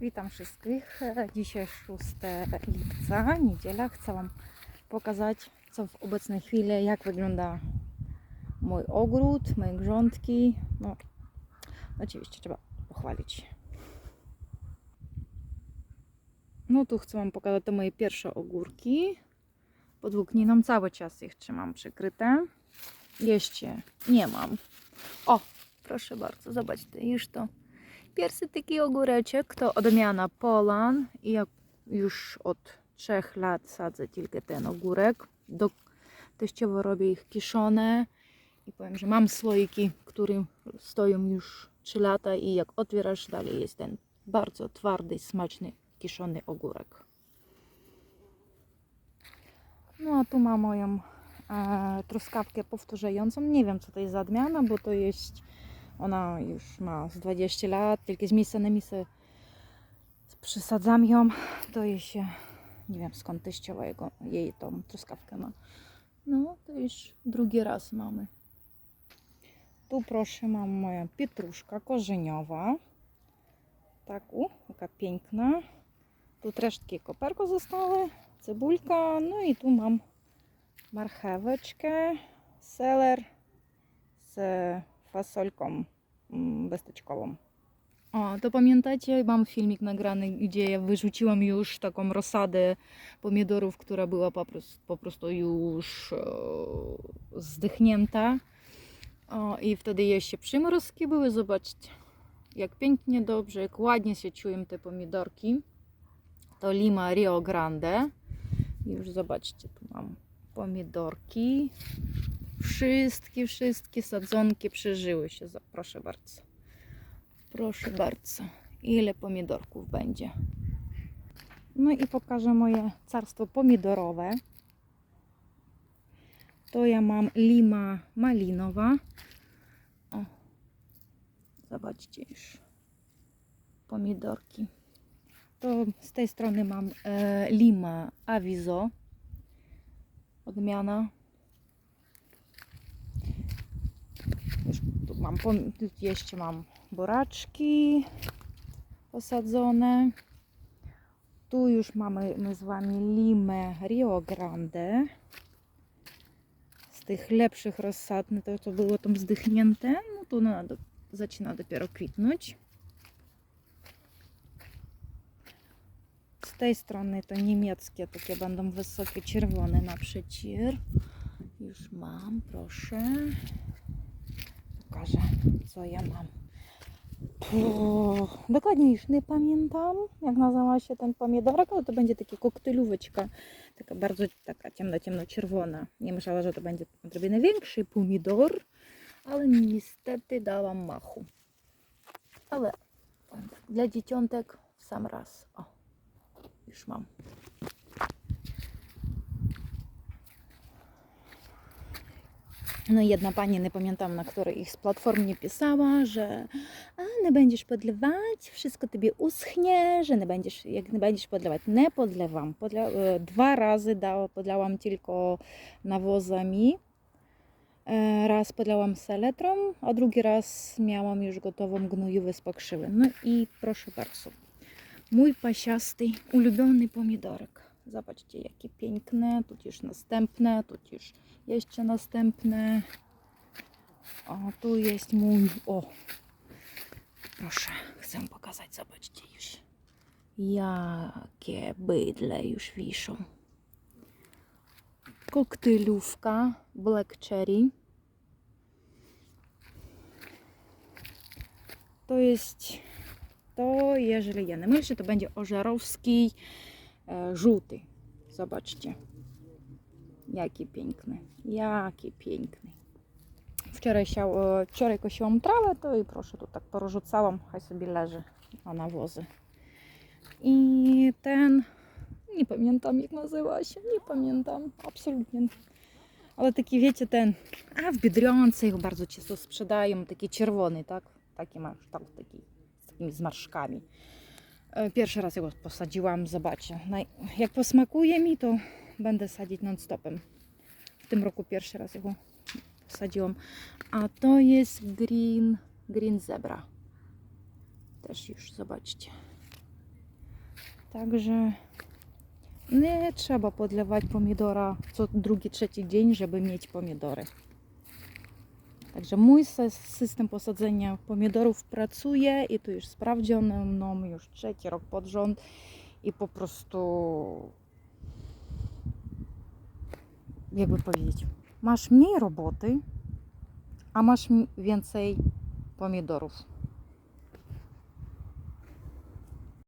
Witam wszystkich. Dzisiaj 6 lipca, niedziela. Chcę Wam pokazać, co w obecnej chwili, jak wygląda mój ogród, moje grządki. No, oczywiście trzeba pochwalić. No tu chcę Wam pokazać te moje pierwsze ogórki. Pod włókniną cały czas ich trzymam przykryte. Jeszcze nie mam. O, proszę bardzo, zobaczcie, już to Pierwszy taki ogóreczek to odmiana Polan ja już od 3 lat sadzę tylko ten ogórek. Do, teściowo robię ich kiszone i powiem, że mam słoiki, które stoją już 3 lata i jak otwierasz dalej jest ten bardzo twardy, smaczny, kiszony ogórek. No a tu mam moją e, truskawkę powtarzającą. Nie wiem co to jest za odmiana, bo to jest ona już ma z 20 lat, z miejsca na miejsce przysadzam ją. To jej się, nie wiem skąd teściowa jego, jej tą truskawkę ma. No, to już drugi raz mamy. Tu proszę, mam moja pietruszka korzeniowa. Tak, u, jaka piękna. Tu resztki koperko zostały, cebulka, no i tu mam marcheweczkę, seler z fasolką mm, besteczkową. O, to pamiętacie, mam filmik nagrany, gdzie ja wyrzuciłam już taką rozsadę pomidorów, która była po prostu, po prostu już e, zdychnięta. O, I wtedy jeszcze przymrozki były, zobaczcie, jak pięknie, dobrze, jak ładnie się czują te pomidorki. To Lima Rio Grande. Już zobaczcie, tu mam pomidorki. Wszystkie, wszystkie sadzonki przeżyły się. Proszę bardzo. Proszę bardzo. Ile pomidorków będzie. No i pokażę moje carstwo pomidorowe. To ja mam lima malinowa. O, zobaczcie już. Pomidorki. To z tej strony mam e, lima avizo. Odmiana Już tu mam, jeszcze mam boraczki posadzone. Tu już mamy my z Wami limę Rio Grande. Z tych lepszych rozsad, no to co było tam zdychnięte, no to ona do, zaczyna dopiero kwitnąć. Z tej strony to niemieckie, takie będą wysokie, czerwone na przecier. Już mam, proszę pokażę, co ja mam. Puh, dokładnie już nie pamiętam, jak nazywa się ten pomidorek, ale to będzie taka koktajlóweczka, taka bardzo taka ciemno, ciemno-czerwona. Nie myślała, że to będzie odrobinę większy pomidor, ale niestety dałam machu. Ale powiem tak, dla dzieciątek w sam raz. O, już mam. No i jedna pani, nie pamiętam na której ich z platform nie pisała, że a, nie będziesz podlewać, wszystko tobie uschnie, że nie będziesz, jak nie będziesz podlewać. Nie podlewam. Podle, e, dwa razy da, podlałam tylko nawozami. E, Raz podlałam seletrą, a drugi raz miałam już gotową gnojówę z pokrzywy. No i proszę bardzo, mój pasiasty, ulubiony pomidorek. Zobaczcie, jakie piękne. Tu też następne, tu też jeszcze następne. O, tu jest mój. O, proszę, chcę pokazać. Zobaczcie już. Jakie bydle już wiszą. Koktajlówka Black Cherry. To jest to, jeżeli ja nie myślę, to będzie ożarowski żółty. Zobaczcie. Jaki piękny. Jaki piękny. Wczoraj, siał, e, wczoraj kosiłam trawę, to i proszę, tu tak porzucałam, chaj sobie leży na nawozy. I ten, nie pamiętam jak nazywa się, nie pamiętam, absolutnie. Ale taki wiecie ten, a w Biedronce ich bardzo często sprzedają, taki czerwony, tak? Taki ma kształt taki, z takimi zmarszkami. E, Pierwszy raz jego posadziłam, zobaczcie. Jak posmakuje mi, to będę sadzić non-stopem. W tym roku pierwszy raz jego posadziłam. A to jest green, green zebra. Też już zobaczcie. Także nie trzeba podlewać pomidora co drugi, trzeci dzień, żeby mieć pomidory. Także mój sy- system posadzenia pomidorów pracuje i to już sprawdzone mną już trzeci rok pod rząd i po prostu jakby powiedzieć, masz mniej roboty, a masz więcej pomidorów.